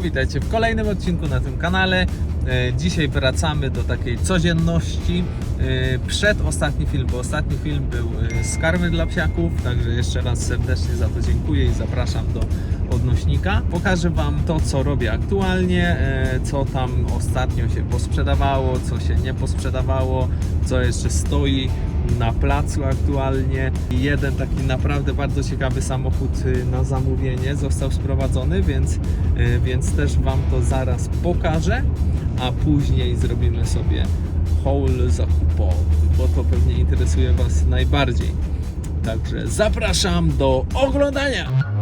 Witajcie w kolejnym odcinku na tym kanale. E, Dzisiaj wracamy do takiej codzienności. E, Przed ostatni film, bo ostatni film był e, z karmy dla psiaków, także jeszcze raz serdecznie za to dziękuję i zapraszam do odnośnika. Pokażę Wam to, co robię aktualnie, e, co tam ostatnio się posprzedawało, co się nie posprzedawało, co jeszcze stoi na placu aktualnie. Jeden taki naprawdę bardzo ciekawy samochód y, na zamówienie został sprowadzony, więc, y, więc też Wam to zaraz pokażę, a później zrobimy sobie haul zakupowy, bo to pewnie interesuje Was najbardziej. Także zapraszam do oglądania!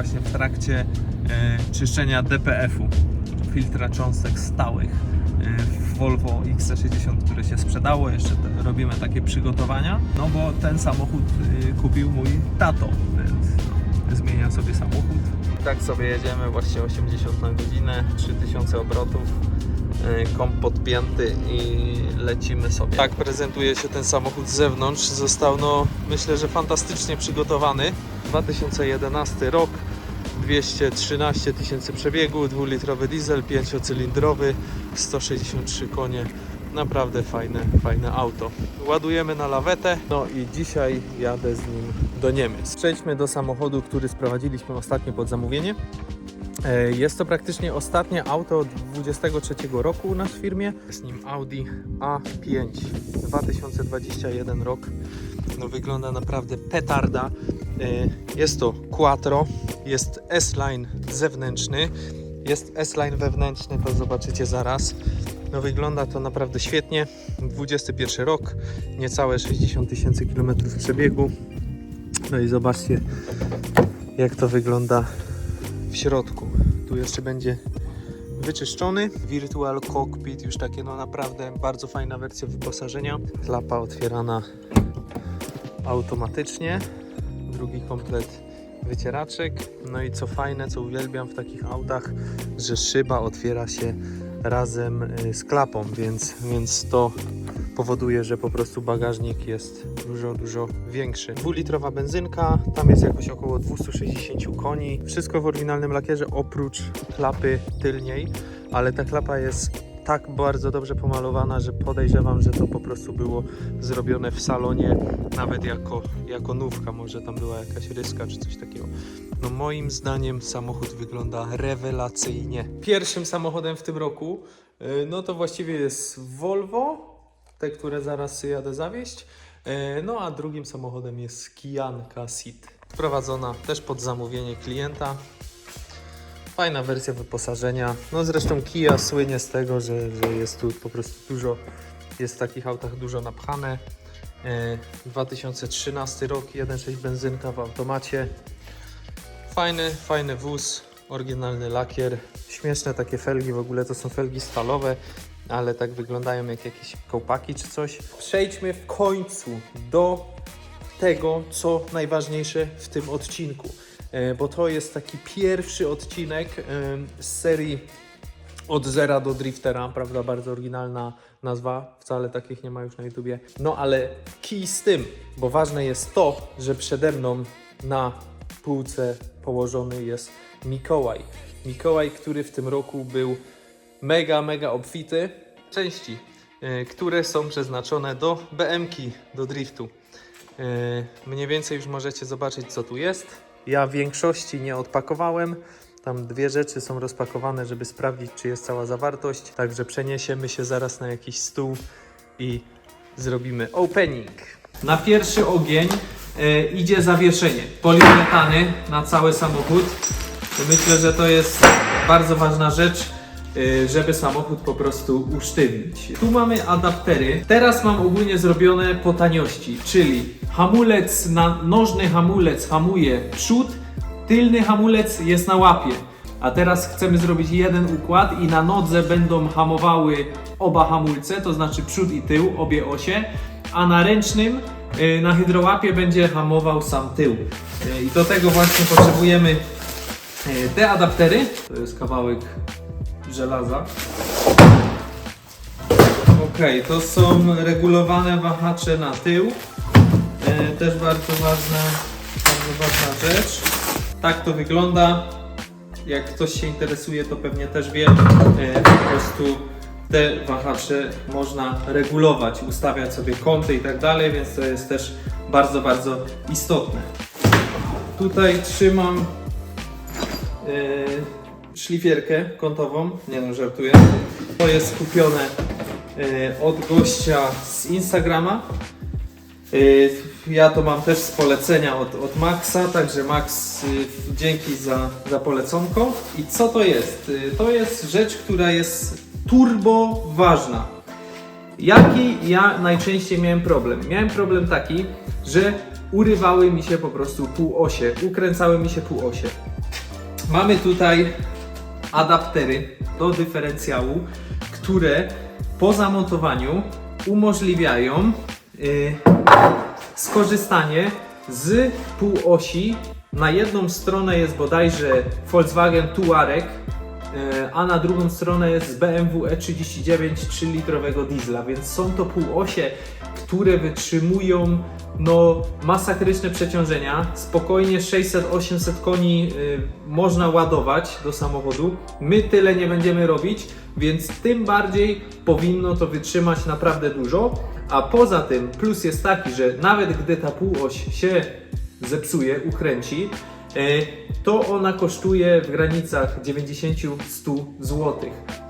Właśnie w trakcie e, czyszczenia DPF-u, filtra cząstek stałych e, w Volvo XC60, które się sprzedało. Jeszcze te, robimy takie przygotowania, no bo ten samochód e, kupił mój tato, więc no, zmienia sobie samochód. Tak sobie jedziemy, właśnie 80 na godzinę, 3000 obrotów komp podpięty i lecimy sobie. Tak prezentuje się ten samochód z zewnątrz. Został, no myślę, że fantastycznie przygotowany. 2011 rok, 213 tysięcy przebiegu, 2-litrowy diesel, 5-cylindrowy, 163 konie. Naprawdę fajne, fajne auto. Ładujemy na lawetę, no i dzisiaj jadę z nim do Niemiec. Przejdźmy do samochodu, który sprowadziliśmy ostatnio pod zamówienie. E, Jest to praktycznie ostatnie auto od 23 roku u nas w firmie. Jest nim Audi A5 2021 rok. No, wygląda naprawdę petarda. E, Jest to Quattro, jest S-Line zewnętrzny, jest S-Line wewnętrzny, to zobaczycie zaraz. No wygląda to naprawdę świetnie. 21 rok, niecałe 60 tysięcy kilometrów przebiegu. No i zobaczcie jak to wygląda w środku. Tu jeszcze będzie wyczyszczony. Virtual Cockpit, już takie no naprawdę bardzo fajna wersja wyposażenia. Klapa otwierana automatycznie. Drugi komplet wycieraczek. No i co fajne, co uwielbiam w takich autach, że szyba otwiera się razem y, z klapą, więc, więc to powoduje, że po prostu bagażnik jest dużo, dużo większy. Dwulitrowa benzynka, tam jest jakoś około 260 koni. Wszystko w oryginalnym lakierze oprócz klapy tylniej, ale ta klapa jest tak bardzo dobrze pomalowana, że podejrzewam, że to po prostu było zrobione w salonie, nawet jako, jako nówka, może tam była jakaś ryska czy coś takiego. No moim zdaniem samochód wygląda rewelacyjnie. Pierwszym samochodem w tym roku, yy, no to właściwie jest Volvo, te, które zaraz jadę zawieść. E, No a drugim samochodem jest Kijanka Ceed. Wprowadzona też pod zamówienie klienta. Fajna wersja wyposażenia. No zresztą Kia słynie z tego, że, że jest tu po prostu dużo, jest w takich autach dużo napchane. E, 2013 rok, 1.6 benzynka w automacie. Fajny, fajny wóz, oryginalny lakier. Śmieszne takie felgi, w ogóle to są felgi stalowe, ale tak wyglądają jak jakieś kołpaki czy coś. Przejdźmy w końcu do tego, co najważniejsze w tym odcinku, e, bo to jest taki pierwszy odcinek e, z serii od zera do driftera, prawda, bardzo oryginalna nazwa, wcale takich nie ma już na YouTubie. No ale kij z tym, bo ważne jest to, że przede mną na półce położony jest Mikołaj. Mikołaj, który w tym roku był mega, mega obfity. Części, e, które są przeznaczone do BM-ki, do driftu. E, Mniej więcej już możecie zobaczyć, co tu jest. Ja większości nie odpakowałem. Tam dwie rzeczy są rozpakowane, żeby sprawdzić, czy jest cała zawartość. Także przeniesiemy się zaraz na jakiś stół i zrobimy opening. Na pierwszy ogień e, idzie zawieszenie. Poliuretany na cały samochód. Myślę, że to jest bardzo ważna rzecz, żeby samochód po prostu usztywnić. Tu mamy adaptery. Teraz mam ogólnie zrobione po taniości, czyli hamulec, na, nożny hamulec hamuje przód, tylny hamulec jest na łapie. A teraz chcemy zrobić jeden układ i na nodze będą hamowały oba hamulce, to znaczy przód i tył, obie osie, a na ręcznym, y, na hydrołapie będzie hamował sam tył. Y, I do tego właśnie potrzebujemy Te adaptery to jest kawałek żelaza. Ok, to są regulowane wahacze na tył. E, też bardzo ważna, bardzo ważna rzecz. Tak to wygląda. Jak ktoś się interesuje, to pewnie też wie. E, po prostu te wahacze można regulować, ustawiać sobie kąty i tak dalej, więc to jest też bardzo, bardzo istotne. Tutaj trzymam e, szlifierkę kątową, nie no, żartuję. To jest kupione e, od gościa z Instagrama. Y, Ja to mam też z polecenia od, od Maxa, także Max, y, dzięki za, za poleconko. I co to jest? To jest rzecz, która jest turbo ważna. Jaki ja najczęściej miałem problem? Miałem problem taki, że urywały mi się po prostu półosie, ukręcały mi się półosie. Mamy tutaj adaptery do dyferencjału, które po zamontowaniu umożliwiają y, skorzystanie z półosi. Na jedną stronę jest bodajże Volkswagen Touareg, a na drugą stronę jest BMW E39 3-litrowego diesla, więc są to półosie, które wytrzymują no, masakryczne przeciążenia. Spokojnie 600-800 koni y, można ładować do samochodu. My tyle nie będziemy robić, więc tym bardziej powinno to wytrzymać naprawdę dużo. A poza tym plus jest taki, że nawet gdy ta półoś się zepsuje, ukręci, e, to ona kosztuje w granicach 90-100 zł.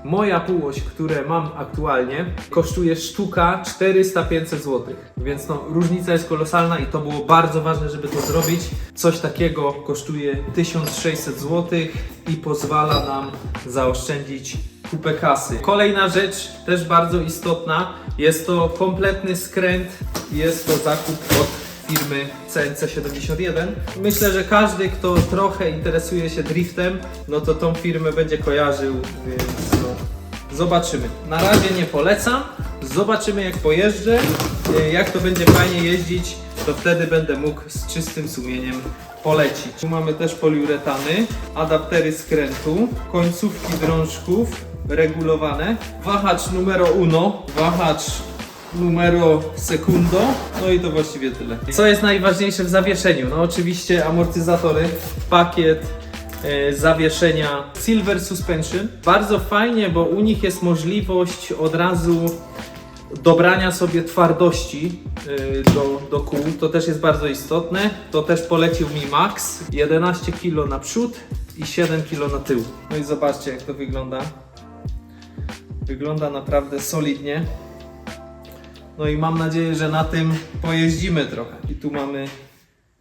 Moja półoś, które mam aktualnie, kosztuje sztuka 400-500 zł. Więc no, różnica jest kolosalna i to było bardzo ważne, żeby to zrobić. Coś takiego kosztuje 1600 zł i pozwala nam zaoszczędzić kupę kasy. Kolejna rzecz, też bardzo istotna, jest to kompletny skręt. Jest to zakup od firmy CNC71. Myślę, że każdy, kto trochę interesuje się driftem, no to tą firmę będzie kojarzył, więc no, zobaczymy. Na razie nie polecam, zobaczymy jak pojeżdżę, y, jak to będzie fajnie jeździć, to wtedy będę mógł z czystym sumieniem polecić. Tu mamy też poliuretany, adaptery skrętu, końcówki drążków regulowane, wahacz numero uno, wahacz numero secundo, no i to właściwie tyle. Co jest najważniejsze w zawieszeniu? No oczywiście amortyzatory, pakiet e, zawieszenia Silver Suspension. Bardzo fajnie, bo u nich jest możliwość od razu dobrania sobie twardości y, do, do kół, to też jest bardzo istotne. To też polecił mi Max. 11 kg na przód i 7 kg na tył. No i zobaczcie jak to wygląda. Wygląda naprawdę solidnie. No i mam nadzieję, że na tym pojeździmy trochę. I tu mamy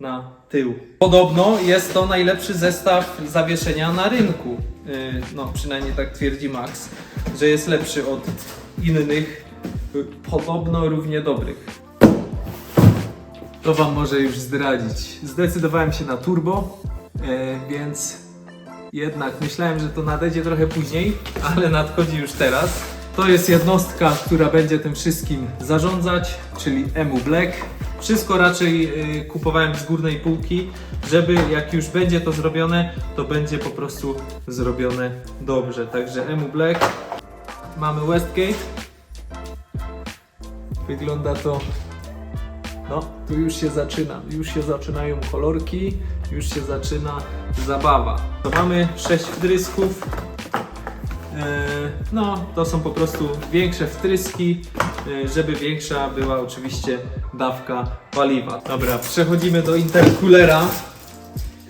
na tył. Podobno jest to najlepszy zestaw zawieszenia na rynku. Yy, No, przynajmniej tak twierdzi Max, że jest lepszy od innych, yy, podobno równie dobrych. To Wam może już zdradzić. Zdecydowałem się na turbo, yy, więc jednak myślałem, że to nadejdzie trochę później, ale nadchodzi już teraz. To jest jednostka, która będzie tym wszystkim zarządzać, czyli EMU Black. Wszystko raczej y, kupowałem z górnej półki, żeby jak już będzie to zrobione, to będzie po prostu zrobione dobrze. Także EMU Black. Mamy Westgate. Wygląda to no, tu już się zaczyna, już się zaczynają kolorki, już się zaczyna zabawa. To mamy 6 wtrysków. E, No, to są po prostu większe wtryski, e, żeby większa była oczywiście dawka paliwa. Dobra, przechodzimy do intercoolera,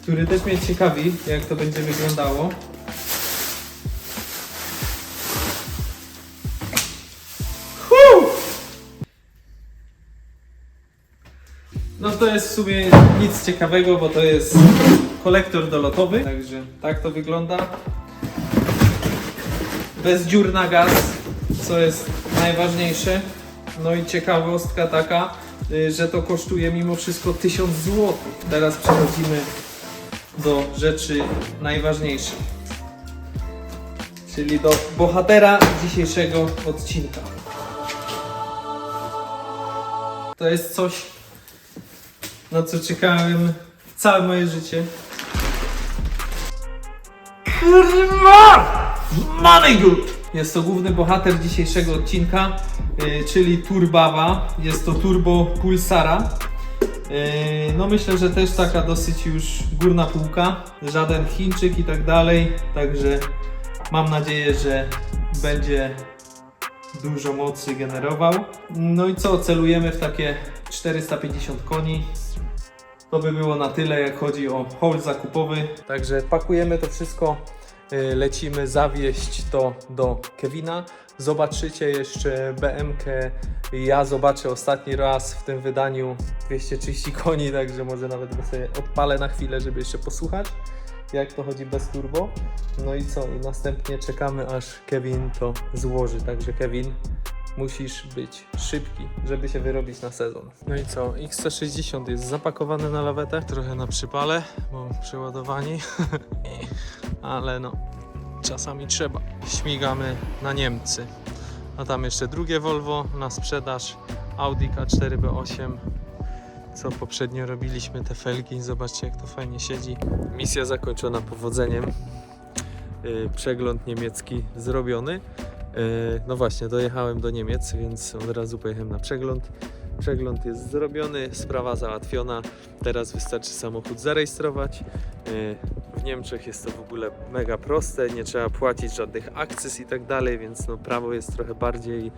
który też mnie ciekawi, jak to będzie wyglądało. No to jest w sumie nic ciekawego, bo to jest kolektor dolotowy, także tak to wygląda. Bez dziur na gaz, co jest najważniejsze. No i ciekawostka taka, y, że to kosztuje mimo wszystko 1000 zł. Teraz przechodzimy do rzeczy najważniejszych. Czyli do bohatera dzisiejszego odcinka. To jest coś, na co czekałem całe moje życie. Kurwa! Mamy go! Jest to główny bohater dzisiejszego odcinka, yy, czyli Turbawa. Jest to Turbo Pulsara. Yy, No myślę, że też taka dosyć już górna półka, żaden Chińczyk i tak dalej, także mam nadzieję, że będzie dużo mocy generował. No i co, celujemy w takie 450 koni. To by było na tyle, jak chodzi o haul zakupowy. Także pakujemy to wszystko, lecimy zawieźć to do Kevina. Zobaczycie jeszcze BMK. Ja zobaczę ostatni raz w tym wydaniu 230 koni, także może nawet go sobie odpalę na chwilę, żeby jeszcze posłuchać, jak to chodzi bez turbo. No i co? I następnie czekamy, aż Kevin to złoży. Także Kevin, musisz być szybki, żeby się wyrobić na sezon. No i co? XC60 jest zapakowane na lawetę, trochę na przypale, bo przeładowani, ale no, czasami trzeba. Śmigamy na Niemcy. A tam jeszcze drugie Volvo na sprzedaż, Audi K4 B8. Co poprzednio robiliśmy te felgi, zobaczcie jak to fajnie siedzi. Misja zakończona powodzeniem. Yy, Przegląd niemiecki zrobiony. Yy, No właśnie, dojechałem do Niemiec, więc od razu pojechałem na przegląd. Przegląd jest zrobiony, sprawa załatwiona. Teraz wystarczy samochód zarejestrować. W Niemczech jest to w ogóle mega proste, nie trzeba płacić żadnych akcyz i tak dalej, więc no prawo jest trochę bardziej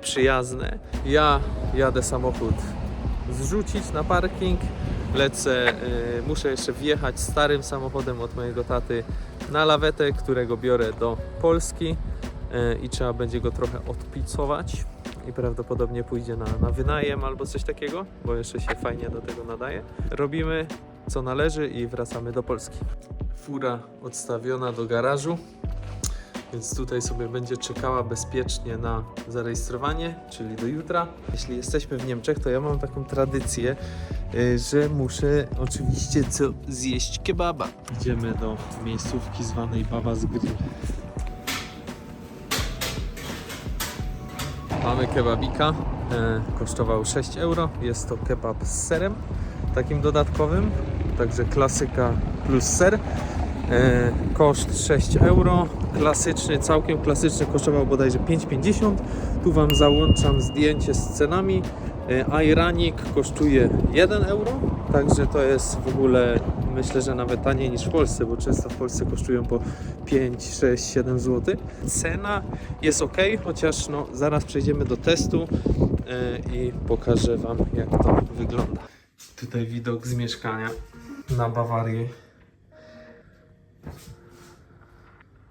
przyjazne. Ja jadę samochód zrzucić na parking, lecę, yy, muszę jeszcze wjechać starym samochodem od mojego taty na lawetę, którego biorę do Polski yy, i trzeba będzie go trochę odpicować i prawdopodobnie pójdzie na, na wynajem albo coś takiego, bo jeszcze się fajnie do tego nadaje. Robimy co należy i wracamy do Polski. Fura odstawiona do garażu, więc tutaj sobie będzie czekała bezpiecznie na zarejestrowanie, czyli do jutra. Jeśli jesteśmy w Niemczech, to ja mam taką tradycję, y, że muszę oczywiście co zjeść kebaba. Idziemy do miejscówki zwanej Baba z Grill. Mamy kebabika, e, kosztował 6 euro. Jest to kebab z serem, takim dodatkowym, także klasyka plus ser. E, koszt 6 euro. Klasyczny, całkiem klasyczny kosztował bodajże 5,50. Tu Wam załączam zdjęcie z cenami. E, Ajranik kosztuje 1 euro, także to jest w ogóle myślę, że nawet taniej niż w Polsce, bo często w Polsce kosztują po 5, 6, 7 zł. Cena jest ok, chociaż no, zaraz przejdziemy do testu e, i pokażę Wam jak to wygląda. Tutaj widok z mieszkania na Bawarię.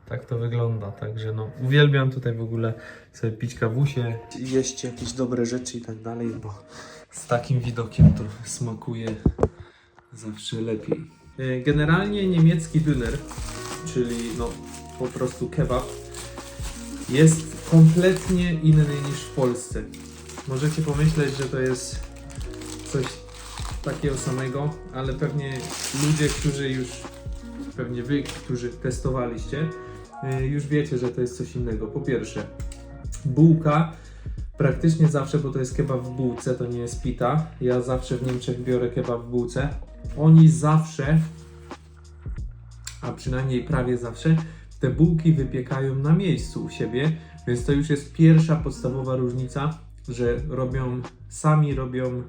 Tak to wygląda, także no uwielbiam tutaj w ogóle sobie pić kawusie, jeść jakieś dobre rzeczy i tak dalej, bo z takim widokiem to smakuje zawsze lepiej. E, Generalnie niemiecki döner, czyli no po prostu kebab, jest kompletnie inny niż w Polsce. Możecie pomyśleć, że to jest coś takiego samego, ale pewnie ludzie, którzy już, pewnie wy, którzy testowaliście, y, już wiecie, że to jest coś innego. Po pierwsze, bułka praktycznie zawsze, bo to jest kebab w bułce, to nie jest pita. Ja zawsze w Niemczech biorę kebab w bułce. Oni zawsze, a przynajmniej prawie zawsze, te bułki wypiekają na miejscu u siebie, więc to już jest pierwsza podstawowa różnica, że robią, sami robią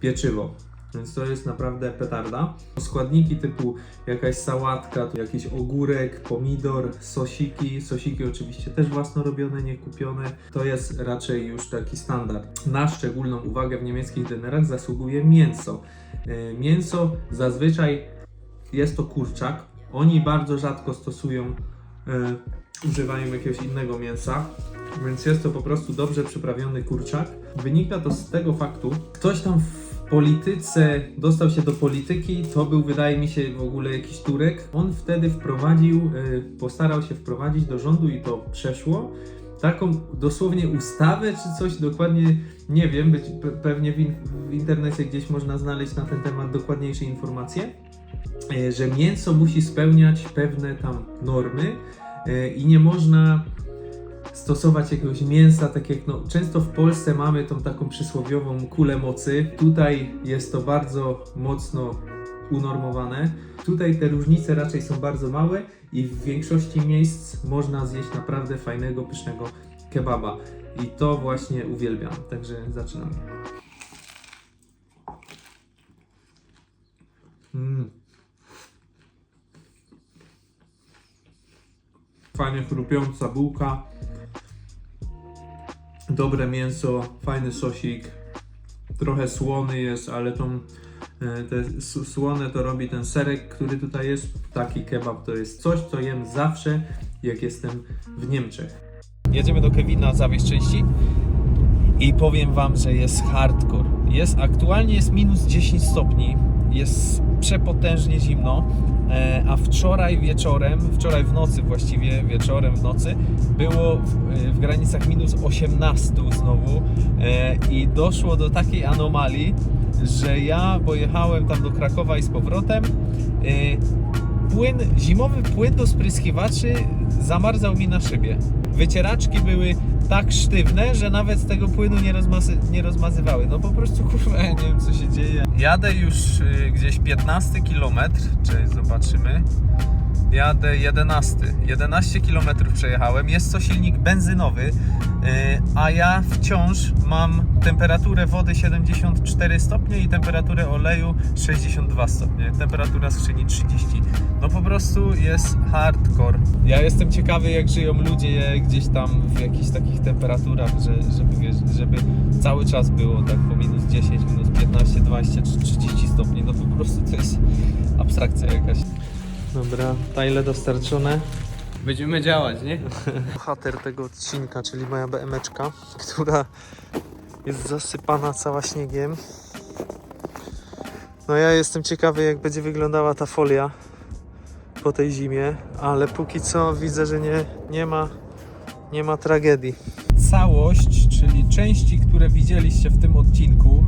pieczywo. Więc to jest naprawdę petarda. Składniki typu jakaś sałatka, jakiś ogórek, pomidor, sosiki. Sosiki oczywiście też własnorobione, nie kupione. To jest raczej już taki standard. Na szczególną uwagę w niemieckich denerach zasługuje mięso. E, Mięso zazwyczaj jest to kurczak. Oni bardzo rzadko stosują, e, używają jakiegoś innego mięsa. Więc jest to po prostu dobrze przyprawiony kurczak. Wynika to z tego faktu, ktoś tam polityce dostał się do polityki, to był wydaje mi się w ogóle jakiś Turek. On wtedy wprowadził, y, postarał się wprowadzić do rządu i to przeszło. Taką dosłownie ustawę czy coś, dokładnie nie wiem, być, pe- pewnie w, in, w internecie gdzieś można znaleźć na ten temat dokładniejsze informacje, y, że mięso musi spełniać pewne tam normy y, i nie można stosować jakiegoś mięsa, tak jak no, często w Polsce mamy tą taką przysłowiową kulę mocy. Tutaj jest to bardzo mocno unormowane. Tutaj te różnice raczej są bardzo małe i w większości miejsc można zjeść naprawdę fajnego, pysznego kebaba. I to właśnie uwielbiam. Także zaczynamy. Mm. Fajnie chrupiąca bułka. Dobre mięso, fajny sosik. Trochę słony jest, ale tą, e, te słone to robi ten serek, który tutaj jest. Taki kebab to jest coś, co jem zawsze, jak jestem w Niemczech. Jedziemy do Kevina zawieźć części i powiem wam, że jest hardcore. Jest aktualnie jest minus 10 stopni, jest przepotężnie zimno, e, a wczoraj wieczorem, wczoraj w nocy właściwie, wieczorem w nocy było w, w granicach minus 18 znowu e, i doszło do takiej anomalii, że ja pojechałem tam do Krakowa i z powrotem. Płyn, zimowy płyn do spryskiwaczy zamarzał mi na szybie. Wycieraczki były tak sztywne, że nawet z tego płynu nie, rozmasy, nie rozmazywały. No po prostu kurwa, ja nie wiem co się dzieje. Jadę już y, gdzieś 15 km, czy zobaczymy. Jadę 11. 11 km przejechałem. Jest to silnik benzynowy, y, a ja wciąż mam temperaturę wody 74 stopnie i temperaturę oleju 62 stopnie. Temperatura skrzyni 30. No po prostu jest hardcore. Ja jestem ciekawy jak żyją ludzie gdzieś tam w jakichś takich temperaturach, że, żeby, żeby cały czas było tak po minus 10, minus 15, 20 czy 30 stopni. No po prostu to jest abstrakcja jakaś. Dobra, tajle dostarczone. Będziemy działać, nie? Bohater tego odcinka, czyli moja BMeczka, która jest zasypana cała śniegiem. No ja jestem ciekawy jak będzie wyglądała ta folia po tej zimie, ale póki co widzę, że nie, nie ma nie ma tragedii. Całość, czyli części, które widzieliście w tym odcinku,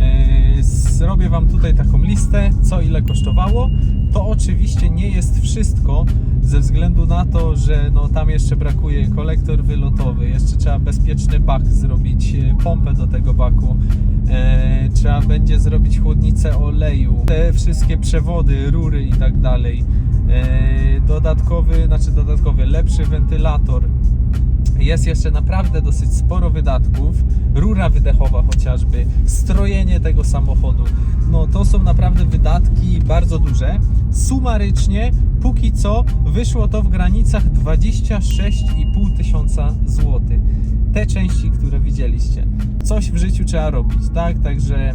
e, zrobię Wam tutaj taką listę, co ile kosztowało. To oczywiście nie jest wszystko, ze względu na to, że no, tam jeszcze brakuje kolektor wylotowy, jeszcze trzeba bezpieczny bak zrobić, e, pompę do tego baku, e, trzeba będzie zrobić chłodnicę oleju, te wszystkie przewody, rury i tak dalej. E, dodatkowy, znaczy dodatkowy, lepszy wentylator, jest jeszcze naprawdę dosyć sporo wydatków. Rura wydechowa chociażby, strojenie tego samochodu. No to są naprawdę wydatki bardzo duże. Sumarycznie, póki co, wyszło to w granicach 26,5 tysiąca złotych. Te części, które widzieliście. Coś w życiu trzeba robić, tak? Także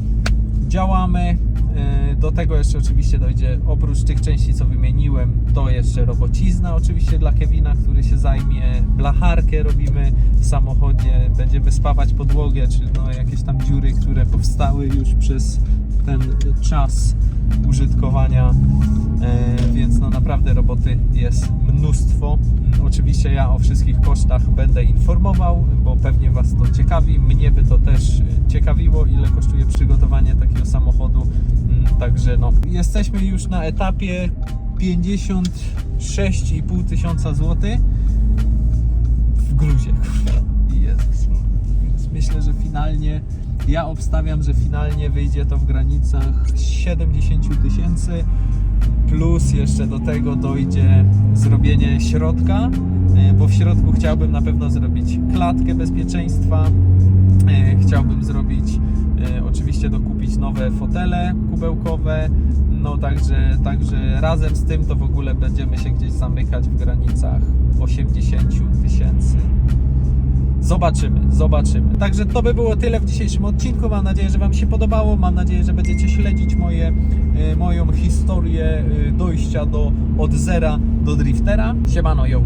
działamy. Yy, Do tego jeszcze oczywiście dojdzie, oprócz tych części, co wymieniłem, to jeszcze robocizna oczywiście dla Kevina, który się zajmie. Blacharkę robimy w samochodzie, będziemy spawać podłogę, czyli no jakieś tam dziury, które powstały już przez ten czas użytkowania. Yy, Więc no naprawdę roboty jest mnóstwo. Oczywiście ja o wszystkich kosztach będę informował, bo pewnie Was to ciekawi. Mnie by to też ciekawiło, ile kosztuje przygotowanie takiego samochodu. Mm, Także no, jesteśmy już na etapie 56,5 tysiąca złotych w gruzie. Jezus. Więc myślę, że finalnie ja obstawiam, że finalnie wyjdzie to w granicach 70 tysięcy plus jeszcze do tego dojdzie zrobienie środka, e, bo w środku chciałbym na pewno zrobić klatkę bezpieczeństwa, e, chciałbym zrobić e, oczywiście dokupić nowe fotele kubełkowe, no także, także razem z tym to w ogóle będziemy się gdzieś zamykać w granicach 80 tysięcy. Zobaczymy, zobaczymy. Także to by było tyle w dzisiejszym odcinku. Mam nadzieję, że Wam się podobało. Mam nadzieję, że będziecie śledzić moje, e, moją historię e, dojścia do, od zera do driftera. Siemano, yo!